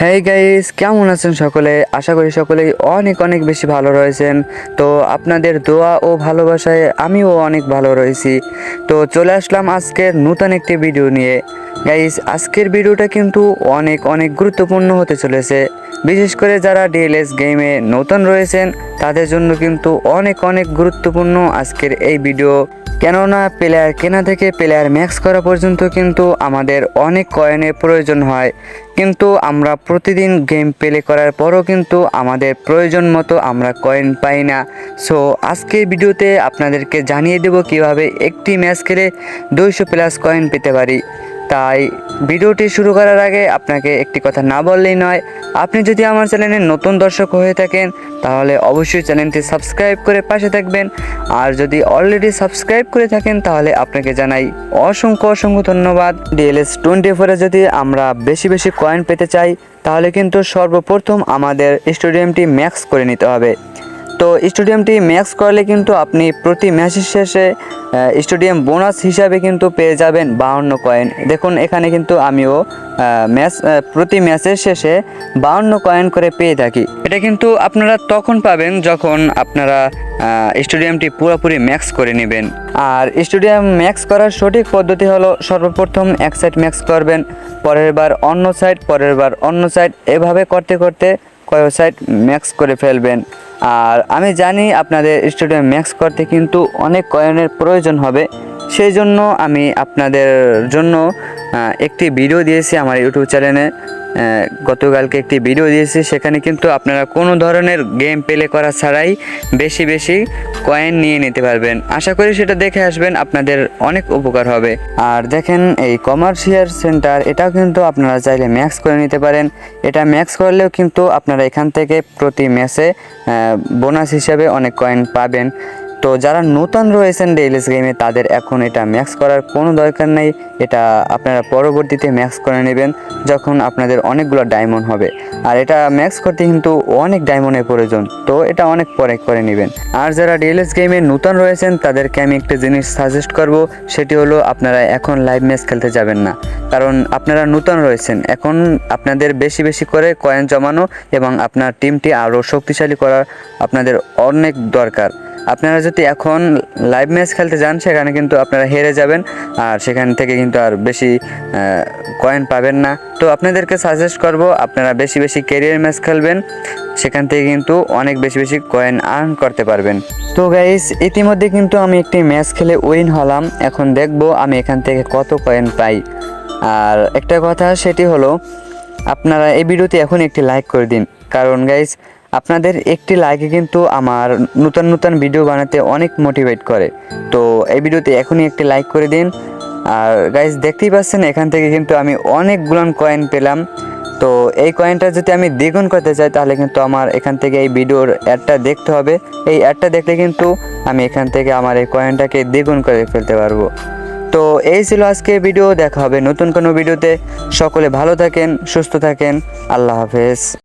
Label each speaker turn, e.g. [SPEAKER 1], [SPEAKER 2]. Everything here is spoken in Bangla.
[SPEAKER 1] হ্যাঁ গাইস কেমন আছেন সকলে? আশা করি সকলেই অনেক অনেক বেশি ভালো রয়েছেন। তো আপনাদের দোয়া ও ভালোবাসায় আমিও অনেক ভালো রয়েছি। তো চলে আসলাম আজকের নতুন একটি ভিডিও নিয়ে। গাইস আজকের ভিডিওটা কিন্তু অনেক অনেক গুরুত্বপূর্ণ হতে চলেছে। বিশেষ করে যারা ডিএলএস গেমে নতুন রয়েছেন, তাদের জন্য কিন্তু অনেক অনেক গুরুত্বপূর্ণ আজকের এই ভিডিও কেননা প্লেয়ার কেনা থেকে প্লেয়ার ম্যাক্স করা পর্যন্ত কিন্তু আমাদের অনেক কয়েনের প্রয়োজন হয়। কিন্তু আমরা প্রতিদিন গেম প্লে করার পরও কিন্তু আমাদের প্রয়োজন মতো আমরা কয়েন পাই না। সো আজকের ভিডিওতে আপনাদেরকে জানিয়ে দেব কীভাবে একটি ম্যাচ খেলে দুইশো প্লাস কয়েন পেতে পারি। তাই ভিডিওটি শুরু করার আগে আপনাকে একটি কথা না বললেই নয়, আপনি যদি আমার চ্যানেলের নতুন দর্শক হয়ে থাকেন, তাহলে অবশ্যই চ্যানেলটি সাবস্ক্রাইব করে পাশে থাকবেন। আর যদি অলরেডি সাবস্ক্রাইব করে থাকেন, তাহলে আপনাকে জানাই অসংখ্য অসংখ্য ধন্যবাদ। ডিএলএস টোয়েন্টি ফোরে যদি আমরা বেশি বেশি কয়েন পেতে চাই, তাহলে কিন্তু সর্বপ্রথম আমাদের স্টেডিয়ামটি ম্যাক্স করে নিতে হবে। তো স্টেডিয়ামটি ম্যাক্স করলে কিন্তু আপনি প্রতি ম্যাচের শেষে স্টেডিয়াম বোনাস হিসাবে কিন্তু পেয়ে যাবেন বাউন্ন কয়েন। দেখুন, এখানে কিন্তু আমিও ম্যাচ প্রতি ম্যাচের শেষে বাউন্ন কয়েন করে পেয়ে থাকি। এটা কিন্তু আপনারা তখন পাবেন যখন আপনারা স্টেডিয়ামটি পুরোপুরি ম্যাক্স করে নেবেন। আর স্টেডিয়াম ম্যাক্স করার সঠিক পদ্ধতি হলো সর্বপ্রথম এক সাইড ম্যাক্স করবেন, পরের বার অন্য সাইড, পরের বার অন্য সাইড। এভাবে করতে করতে কয়েক সাইড ম্যাক্স করে ফেলবেন। আর আমি জানি আপনাদের স্টেডিয়াম ম্যাক্স করতে কিন্তু অনেক কয়েনের প্রয়োজন হবে। সেই জন্য আমি আপনাদের জন্য একটি ভিডিও দিয়েছি আমার ইউটিউব চ্যানেলে। গতকালকে একটি ভিডিও দিয়েছি। সেখানে কিন্তু আপনারা কোনো ধরনের গেম প্লে করা ছাড়াই বেশি বেশি কয়েন নিয়ে নিতে পারবেন। আশা করি সেটা দেখে আসবেন, আপনাদের অনেক উপকার হবে। আর দেখেন, এই কমার্শিয়াল সেন্টার এটাও কিন্তু আপনারা চাইলে ম্যাক্স করে নিতে পারেন। এটা ম্যাক্স করলেও কিন্তু আপনারা এখান থেকে প্রতি ম্যাচে বোনাস হিসাবে অনেক কয়েন পাবেন। তো যারা নতুন রয়েছেন ডেইলিস গেমে তাদের এখন এটা ম্যাক্স করার কোনো দরকার নেই। এটা আপনারা পরবর্তীতে ম্যাক্স করে নেবেন যখন আপনাদের অনেকগুলো ডায়মন্ড হবে। আর এটা ম্যাক্স করতে কিন্তু অনেক ডায়মন্ডের প্রয়োজন। তো এটা অনেক পরে করে নেবেন। আর যারা ডিএলএস গেমে নতুন রয়েছেন, তাদেরকে আমি একটা জিনিস সাজেস্ট করব, সেটি হলো আপনারা এখন লাইভ ম্যাচ খেলতে যাবেন না। কারণ আপনারা নতুন রয়েছেন। এখন আপনাদের বেশি বেশি করে কয়েন জমানো এবং আপনার টিমটি আরও শক্তিশালী করা আপনাদের অনেক দরকার। আপনারা যদি এখন লাইভ ম্যাচ খেলতে যান, সেখানে কিন্তু আপনারা হেরে যাবেন। আর সেখান থেকে কিন্তু আর বেশি কয়েন পাবেন না। তো আপনাদেরকে সাজেস্ট করব, আপনারা বেশি বেশি ক্যারিয়ার ম্যাচ খেলবেন। সেখান থেকে কিন্তু অনেক বেশি বেশি কয়েন আর্ন করতে পারবেন। তো গাইস ইতিমধ্যে কিন্তু আমি একটি ম্যাচ খেলে উইন হলাম। এখন দেখব আমি এখান থেকে কত কয়েন পাই। আর একটা কথা, সেটি হলো, আপনারা এই ভিডিওতে এখন একটি লাইক করে দিন। কারণ গাইস আপনাদের একটি লাইকে কিন্তু আমার নতুন নতুন ভিডিও বানাতে অনেক মোটিভেট করে। তো এই ভিডিওতে এখনই একটি লাইক করে দিন। আর গাইস দেখতেই পাচ্ছেন, এখান থেকে কিন্তু আমি অনেকগুলো কয়েন পেলাম। তো এই কয়েনটা যদি আমি দ্বিগুণ করতে চাই, তাহলে কিন্তু আমার এখান থেকে এই ভিডিওর অ্যাডটা দেখতে হবে। এই অ্যাডটা দেখলে কিন্তু আমি এখান থেকে আমার এই কয়েনটাকে দ্বিগুণ করে ফেলতে পারব। তো এই ছিল আজকে ভিডিও দেখা হবে নতুন কোনো ভিডিওতে সকলে ভালো থাকেন, সুস্থ থাকেন। আল্লাহ হাফেজ।